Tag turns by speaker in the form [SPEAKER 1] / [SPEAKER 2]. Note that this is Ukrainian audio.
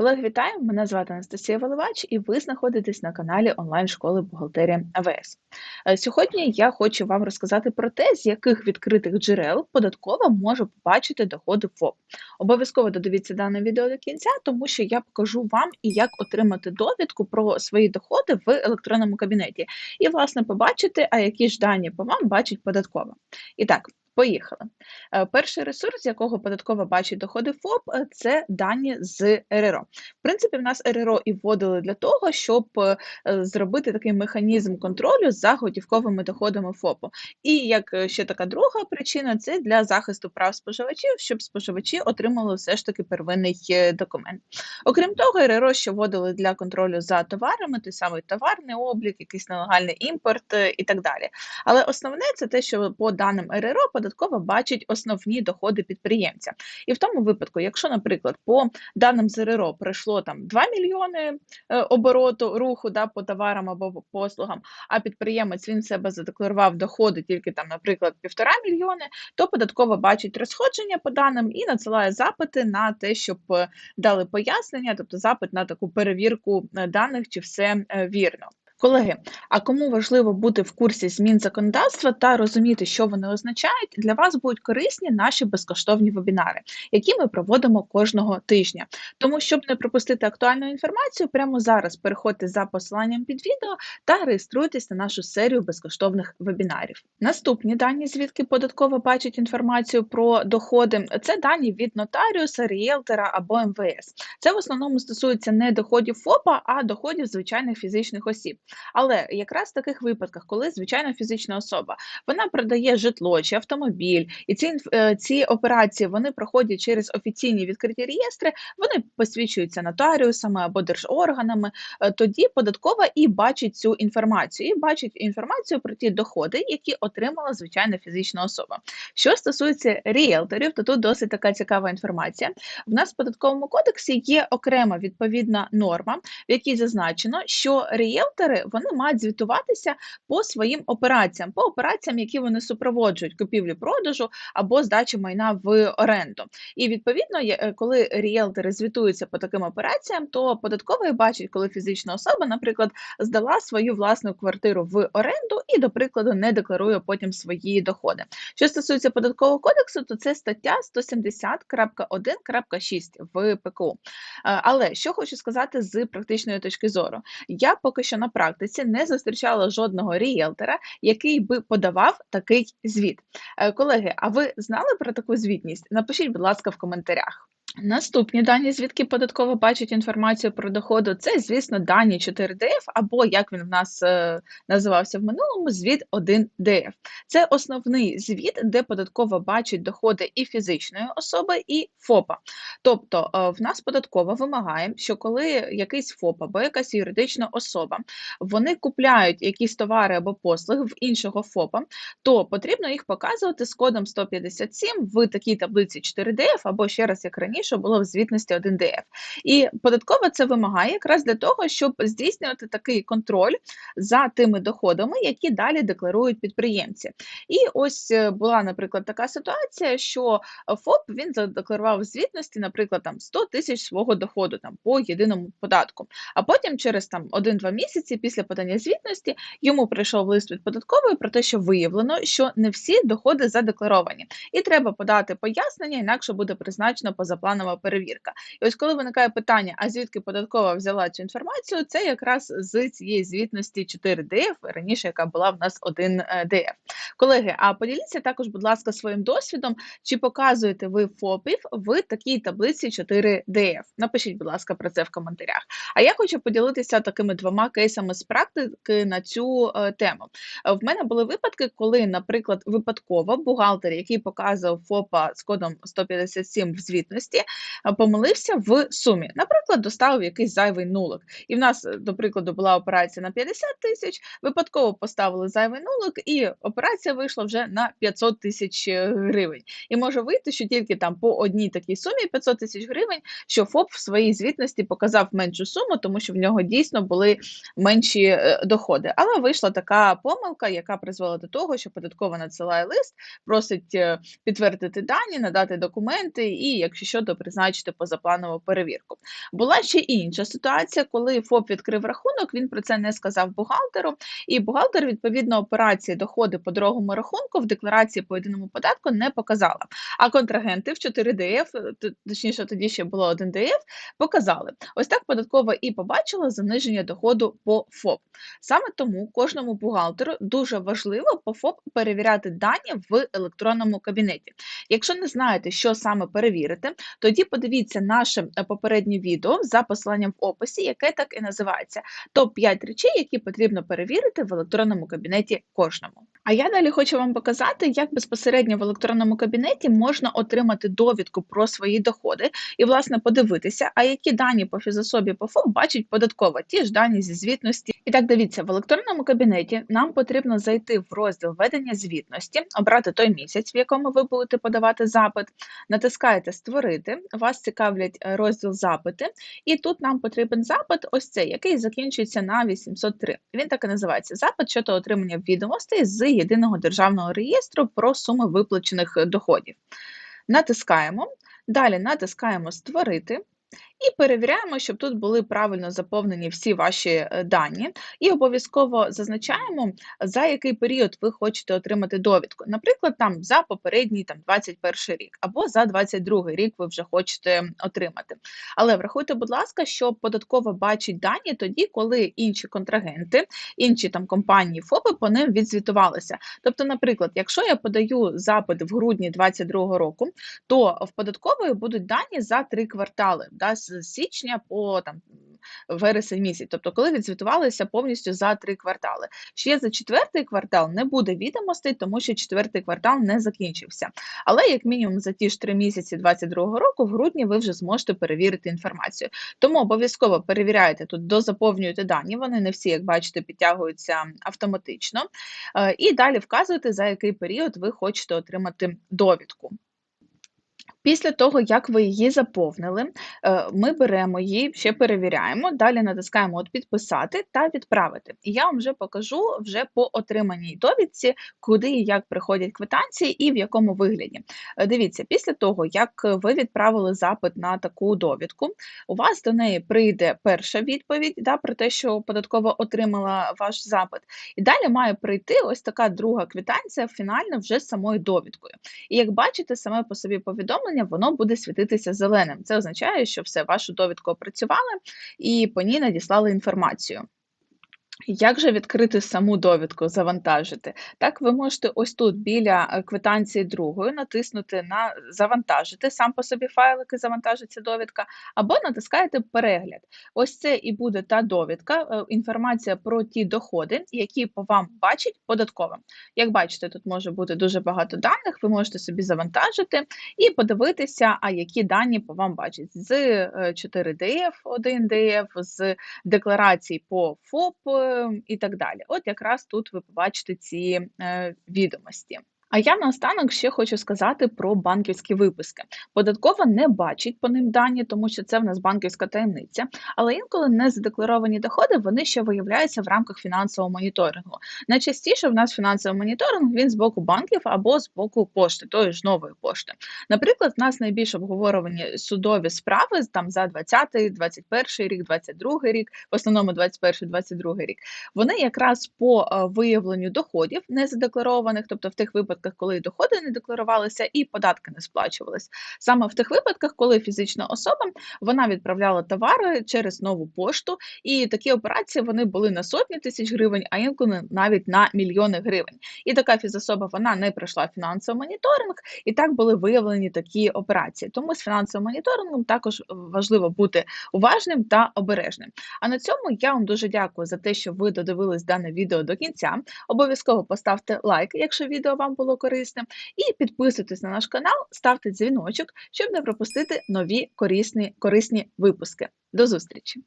[SPEAKER 1] Колеги, вітаю! Мене звати Анастасія Валивач, і ви знаходитесь на каналі онлайн-школи бухгалтерія АВС. Е, Сьогодні я хочу вам розказати про те, з яких відкритих джерел податкова може побачити доходи ФОП. Обов'язково додивіться дане відео до кінця, тому що я покажу вам і як отримати довідку про свої доходи в електронному кабінеті. І, власне, побачити, а які ж дані по вам бачить податкова. І так. Поїхали. Е, Перший ресурс, з якого податкова бачить доходи ФОП, е, це дані з РРО. В принципі, в нас РРО і вводили для того, щоб е, зробити такий механізм контролю за готівковими доходами ФОПу. І як ще така друга причина, це для захисту прав споживачів, щоб споживачі отримали все ж таки первинний документ. Окрім того, РРО ще вводили для контролю за товарами, той самий товарний облік, якийсь нелегальний імпорт і так далі. Але основне це те, що по даним РРО податкова бачить основні доходи підприємця. І в тому випадку, якщо, наприклад, по даним з РРО пройшло там 2 мільйони е, обороту руху да, по товарам або послугам, а підприємець він себе задекларував доходи тільки там, наприклад, півтора мільйони, то податкова бачить розходження по даним і надсилає запити на те, щоб е, дали пояснення, тобто запит на таку перевірку е, даних, чи все вірно. Колеги, а кому важливо бути в курсі змін законодавства та розуміти, що вони означають, для вас будуть корисні наші безкоштовні вебінари, які ми проводимо кожного тижня. Тому, щоб не пропустити актуальну інформацію, прямо зараз переходьте за посиланням під відео та реєструйтесь на нашу серію безкоштовних вебінарів. Наступні дані, звідки податкова бачить інформацію про доходи, це дані від нотаріуса, ріелтора або МВС. Це в основному стосується не доходів ФОПа, а доходів звичайних фізичних осіб. Але якраз в таких випадках, коли звичайна фізична особа вона продає житло чи автомобіль, і ці е, ці операції вони проходять через офіційні відкриті реєстри, вони посвідчуються нотаріусами або держорганами. е, Тоді податкова і бачить цю інформацію, і бачить інформацію про ті доходи, які отримала звичайна фізична особа. Що стосується ріелторів, то тут досить така цікава інформація. В нас в податковому кодексі є окрема відповідна норма, в якій зазначено, що ріелтори вони мають звітуватися по своїм операціям, по операціям, які вони супроводжують купівлю-продажу або здачу майна в оренду. І відповідно, е, коли ріелтори звітуються по таким операціям, то податковий бачить, коли фізична особа, наприклад, здала свою власну квартиру в оренду і, до прикладу, не декларує потім свої доходи. Що стосується податкового кодексу, то це стаття 170.1.6 в ПКУ. Е, Але що хочу сказати з практичної точки зору, я поки що на практиці не зустрічала жодного ріелтора, який би подавав такий звіт. Е, Колеги, а ви знали про таку звітність? Напишіть, будь ласка, в коментарях. Наступні дані, звідки податково бачить інформацію про доходи, це, звісно, дані 4DF, або як він в нас е, називався в минулому, звіт 1DF. Це основний звіт, де податково бачить доходи і фізичної особи, і ФОПа. Тобто е, в нас податкова вимагає, що коли якийсь ФОП або якась юридична особа вони купляють якісь товари або послуги в іншого ФОПа, то потрібно їх показувати з кодом 157 в такій таблиці 4DF, або ще раз, як раніше, було в звітності 1DF. І податкова це вимагає якраз для того, щоб здійснювати такий контроль за тими доходами, які далі декларують підприємці. І ось е, була, наприклад, така ситуація, що е, ФОП він задекларував в звітності, наприклад, там 100 тисяч свого доходу там по єдиному податку. А потім, через там 1-2 місяці після подання звітності, йому прийшов лист від податкової про те, що виявлено, що не всі доходи задекларовані, і треба подати пояснення, інакше буде призначена позапланова перевірка. І ось коли виникає питання, а звідки податкова взяла цю інформацію, це якраз з цієї звітності 4DF, раніше яка була в нас 1DF. Колеги, а поділіться також, будь ласка, своїм досвідом, чи показуєте ви ФОПів в такій таблиці 4DF? Напишіть, будь ласка, про це в коментарях. А я хочу поділитися такими двома кейсами з практики на цю е, тему. Е, В мене були випадки, коли, наприклад, випадково бухгалтер, який показував ФОПа з кодом 157 в звітності, е, помилився в сумі. Наприклад, доставив якийсь зайвий нулик. І в нас, е, до прикладу, була операція на 50 тисяч, випадково поставили зайвий нулик, і операція вийшла вже на 500 тисяч е, гривень. І може вийти, що тільки там по одній такій сумі 500 тисяч гривень, що ФОП в своїй звітності показав меншу суму, тому що в нього дійсно були менші доходи. Але вийшла така помилка, яка призвела до того, що податкова надсилає лист, просить підтвердити дані, надати документи, і якщо що, доходу призначити позапланову перевірку. Була ще інша ситуація, коли ФОП відкрив рахунок, він про це не сказав бухгалтеру, і бухгалтер, відповідно, операції доходи по другому рахунку в декларації по єдиному податку не показала. А контрагенти в 4ДФ, точніше, тоді ще було 1 ДФ, показали. Ось так податкова і побачила заниження доходу по ФОП. Саме тому кожному бухгалтеру дуже важливо по ФОП перевіряти дані в електронному кабінеті. Якщо не знаєте, що саме перевірити, тоді подивіться наше е, попереднє відео за посиланням в описі, яке так і називається топ-5 речей, які потрібно перевірити в електронному кабінеті кожному. А я далі хочу вам показати, як безпосередньо в електронному кабінеті можна отримати довідку про свої доходи і, власне, подивитися, а які дані по фізособі по ФОП бачить податкова, ті ж дані зі звітності. І так дивіться, в електронному кабінеті нам потрібно зайти в розділ ведення звітності, обрати той місяць, в якому ви будете подавати запит, натискаєте Створити, вас цікавлять е, розділ запити, і тут нам потрібен запит, ось цей, який закінчується на 803. Він так і називається запит щодо отримання відомостей з єдиного державного реєстру про суми виплачених доходів. Натискаємо, далі натискаємо Створити. І перевіряємо, щоб тут були правильно заповнені всі ваші е, дані, і обов'язково зазначаємо, за який період ви хочете отримати довідку. Наприклад, там за попередній там 21 рік або за 22 рік ви вже хочете отримати. Але врахуйте, будь ласка, що податково бачить дані тоді, коли інші контрагенти, інші там компанії ФОПи по ним відзвітувалися. Тобто, наприклад, якщо я подаю запит в грудні 2022 року, то в податкової будуть дані за три квартали. Да, з січня по там вересень місяць, тобто коли відзвітувалися повністю за три квартали. Ще за четвертий квартал не буде відомостей, тому що четвертий квартал не закінчився. Але як мінімум за ті ж три місяці 2022 року, в грудні ви вже зможете перевірити інформацію. Тому обов'язково перевіряйте тут, дозаповнюєте дані. Вони не всі, як бачите, підтягуються автоматично. Е, І далі вказуєте, за який період ви хочете отримати довідку. Після того, як ви її заповнили, е, ми беремо її, ще перевіряємо, далі натискаємо от підписати та відправити. І я вам вже покажу вже по отриманій довідці, куди і як приходять квитанції і в якому вигляді. Е, Дивіться, після того, як ви відправили запит на таку довідку, у вас до неї прийде перша відповідь да, про те, що податкова отримала ваш запит. І далі має прийти ось така друга квитанція, фінальна вже з самою довідкою. І як бачите, саме по собі повідомлення воно буде світитися зеленим. Це означає, що все, вашу довідку опрацювали і по ній надіслали інформацію. Як же відкрити саму довідку, завантажити? Так, ви можете ось тут біля е, квитанції другої натиснути на завантажити сам по собі файлик і завантажиться довідка, або натискаєте перегляд. Ось це і буде та довідка, е, інформація про ті доходи, які по вам бачить податкова. Як бачите, тут може бути дуже багато даних, ви можете собі завантажити і подивитися, а які дані по вам бачать з 4DF, 1DF, з декларацій по ФОП е, і так далі. От якраз тут ви побачите ці е, відомості. А я наостанок ще хочу сказати про банківські виписки. Податкова не бачить по ним дані, тому що це в нас банківська таємниця, але інколи не задекларовані доходи вони ще виявляються в рамках фінансового моніторингу. Найчастіше в нас фінансовий моніторинг він з боку банків або з боку пошти, тої ж нової пошти. Наприклад, в нас найбільш обговоровані судові справи там за 20, 21 рік, 22 рік, в основному 21, 22 рік. Вони якраз по е, виявленню доходів незадекларованих, тобто в тих випадках, коли доходи не декларувалися і податки не сплачувались. Саме в тих випадках, коли фізична особа вона відправляла товари через нову пошту, і такі операції вони були на сотні тисяч гривень, а інколи навіть на мільйони гривень. І така фізособа вона не пройшла фінансовий моніторинг, і так були виявлені такі операції. Тому з фінансовим моніторингом також важливо бути уважним та обережним. А на цьому я вам дуже дякую за те, що ви додивились дане відео до кінця. Обов'язково поставте лайк, якщо відео вам було корисним, і підписуйтесь на наш канал, ставте дзвіночок, щоб не пропустити нові корисні, корисні випуски. До зустрічі!